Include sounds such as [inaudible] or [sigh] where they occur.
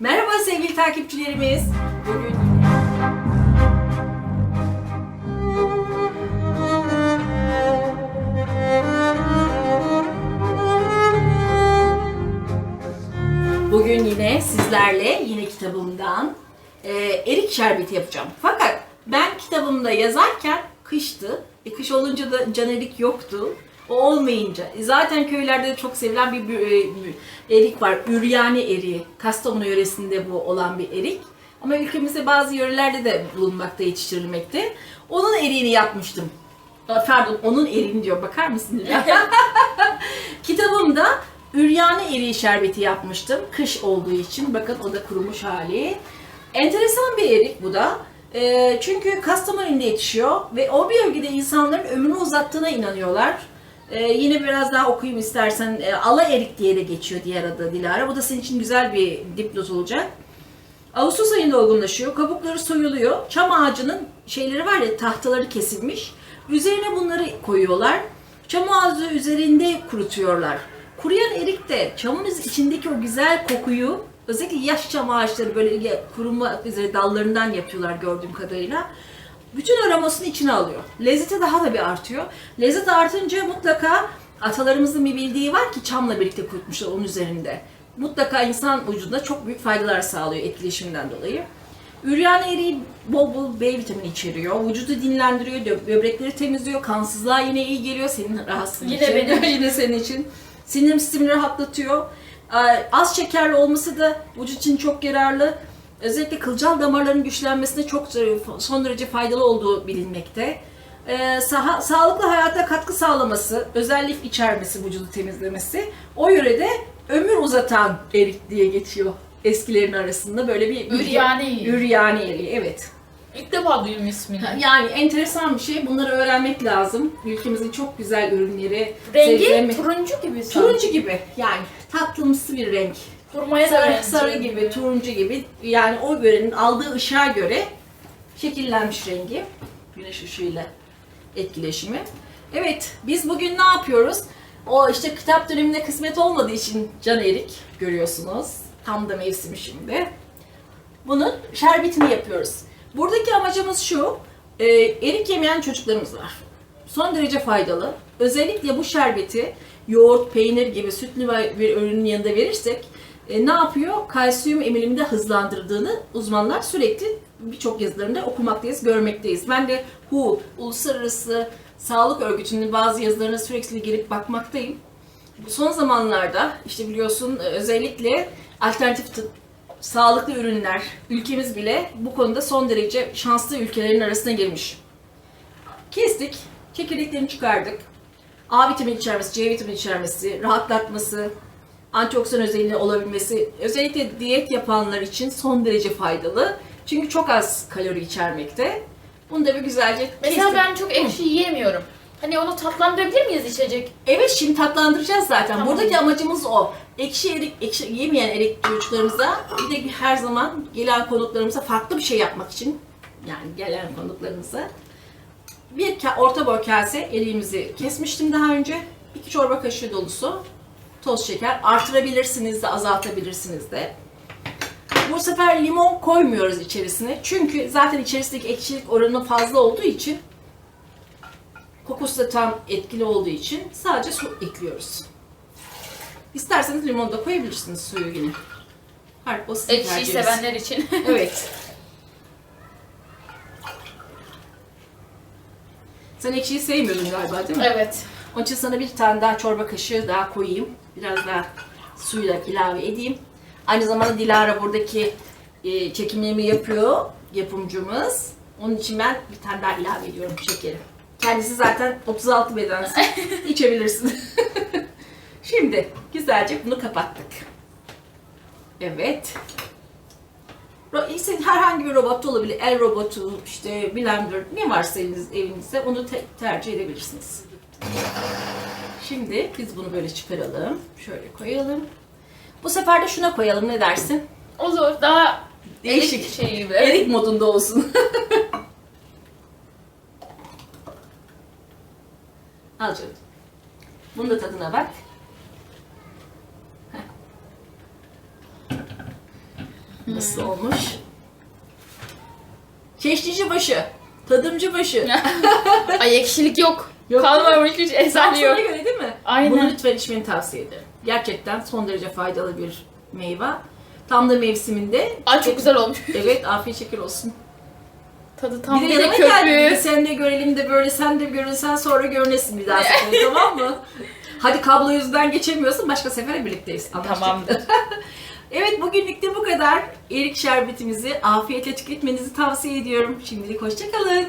Merhaba sevgili takipçilerimiz. Bugün Bugün yine sizlerle yine kitabımdan e, erik şerbeti yapacağım. Fakat ben kitabımda yazarken kıştı. E, kış olunca da can erik yoktu. Olmayınca e, zaten köylerde de çok sevilen bir, bir erik var. Üryani eriği. Kastamonu yöresinde bu olan bir erik. Ama ülkemizde bazı yörelerde de bulunmakta, yetiştirilmekte. Onun eriğini yapmıştım. Pardon, onun eriğini diyor. Bakar mısın? [laughs] [laughs] Kitabımda üryani eriği şerbeti yapmıştım. Kış olduğu için. Bakın o da kurumuş hali. Enteresan bir erik bu da. Ee, çünkü Kastamonu'nda yetişiyor ve o bölgede insanların ömrünü uzattığına inanıyorlar. Ee, yine biraz daha okuyayım istersen. Ee, ala erik diye de geçiyor diğer adı Dilara. Bu da senin için güzel bir dipnot olacak. Ağustos ayında olgunlaşıyor. Kabukları soyuluyor. Çam ağacının şeyleri var ya tahtaları kesilmiş. Üzerine bunları koyuyorlar. Çam ağacı üzerinde kurutuyorlar. Kuruyan erik de çamın içindeki o güzel kokuyu özellikle yaş çam ağaçları böyle kuruma üzere dallarından yapıyorlar gördüğüm kadarıyla. Bütün aromasını içine alıyor. Lezzeti daha da bir artıyor. Lezzet artınca mutlaka atalarımızın bir bildiği var ki çamla birlikte kurutmuşlar onun üzerinde. Mutlaka insan vücuduna çok büyük faydalar sağlıyor etkileşiminden dolayı. Üryan eriği bol bol B vitamini içeriyor. Vücudu dinlendiriyor, bö- böbrekleri temizliyor, kansızlığa yine iyi geliyor senin rahatsızlığın Yine için. benim. [laughs] yine senin için. Sinir sistemini rahatlatıyor. Ee, Az şekerli olması da vücut için çok yararlı. Özellikle kılcal damarların güçlenmesine çok son derece faydalı olduğu bilinmekte. Ee, saha- sağlıklı hayata katkı sağlaması, özel lif içermesi, vücudu temizlemesi o yörede ömür uzatan erik diye geçiyor eskilerin arasında böyle bir Üryani. Üryani eriği evet. İlk defa duydum ismini. Yani enteresan bir şey. Bunları öğrenmek lazım. Ülkemizin çok güzel ürünleri. Rengi sebze- turuncu gibi sanki. turuncu gibi yani tatlımsı bir renk. Turmaya da Sarı, benziyor. sarı gibi, turuncu gibi. Yani o yörenin aldığı ışığa göre şekillenmiş rengi. Güneş ışığıyla etkileşimi. Evet, biz bugün ne yapıyoruz? O işte kitap döneminde kısmet olmadığı için can erik görüyorsunuz. Tam da mevsimi şimdi. Bunun şerbetini yapıyoruz. Buradaki amacımız şu, e, erik yemeyen çocuklarımız var. Son derece faydalı. Özellikle bu şerbeti yoğurt, peynir gibi sütlü bir ürünün yanında verirsek e, ne yapıyor? Kalsiyum emilimini de hızlandırdığını uzmanlar sürekli birçok yazılarında okumaktayız, görmekteyiz. Ben de WHO, Uluslararası Sağlık Örgütü'nün bazı yazılarına sürekli girip bakmaktayım. Son zamanlarda işte biliyorsun e, özellikle alternatif sağlıklı ürünler, ülkemiz bile bu konuda son derece şanslı ülkelerin arasına girmiş. Kestik, çekirdeklerini çıkardık. A vitamini içermesi, C vitamini içermesi, rahatlatması, antioksidan özelliği olabilmesi özellikle diyet yapanlar için son derece faydalı. Çünkü çok az kalori içermekte. Bunu da bir güzelce Mesela kestik. ben çok ekşi yiyemiyorum. Hani onu tatlandırabilir miyiz içecek? Evet şimdi tatlandıracağız zaten. Tamam. Buradaki amacımız o. Ekşi erik, ekşi yemeyen erik çocuklarımıza bir de her zaman gelen konuklarımıza farklı bir şey yapmak için yani gelen konuklarımıza bir orta boy kase eriğimizi kesmiştim daha önce. İki çorba kaşığı dolusu toz şeker. Artırabilirsiniz de azaltabilirsiniz de. Bu sefer limon koymuyoruz içerisine. Çünkü zaten içerisindeki ekşilik oranı fazla olduğu için Kokusu da tam etkili olduğu için sadece su ekliyoruz. İsterseniz limon da koyabilirsiniz suyu yine. Harp o sizin Ekşiyi tercihiniz. sevenler için. [laughs] [laughs] Evet. Sen ekşiyi sevmiyordun galiba değil mi? evet. Onun için sana bir tane daha çorba kaşığı daha koyayım. Biraz daha suyla ilave edeyim. Aynı zamanda Dilara buradaki e, çekimlerimi yapıyor yapımcımız. Onun için ben bir tane daha ilave ediyorum şekeri. Kendisi zaten 36 bedensi. [laughs] İçebilirsin. Şimdi güzelce bunu kapattık. Evet. Herhangi bir robot olabilir. El robotu, işte blender, ne varsa eliniz, evinizde onu te- tercih edebilirsiniz. Şimdi biz bunu böyle çıkaralım. Şöyle koyalım. Bu sefer de şuna koyalım ne dersin? Olur. Daha Değişik. erik şey gibi. Erik modunda olsun. [laughs] Al canım. Bunun da tadına bak. Nasıl olmuş? Çeşnici başı, tadımcı başı. [laughs] Ay ekşilik yok. Yok. Kalmamış hiç sana yok. göre değil mi? Aynen. Bunu lütfen içmeni tavsiye ederim. Gerçekten son derece faydalı bir meyve. Tam da mevsiminde. Ay çok güzel olmuş. Evet, afiyet şeker olsun. Tadı tam bir de köpüğü. sen de görelim de böyle sen de görünsen sonra görünesin bir daha [laughs] sefere tamam mı? Hadi kablo yüzünden geçemiyorsun başka sefere birlikteyiz. Anlaştık. Tamamdır. [laughs] Evet bugünlük de bu kadar. Erik şerbetimizi afiyetle tüketmenizi tavsiye ediyorum. Şimdilik hoşçakalın.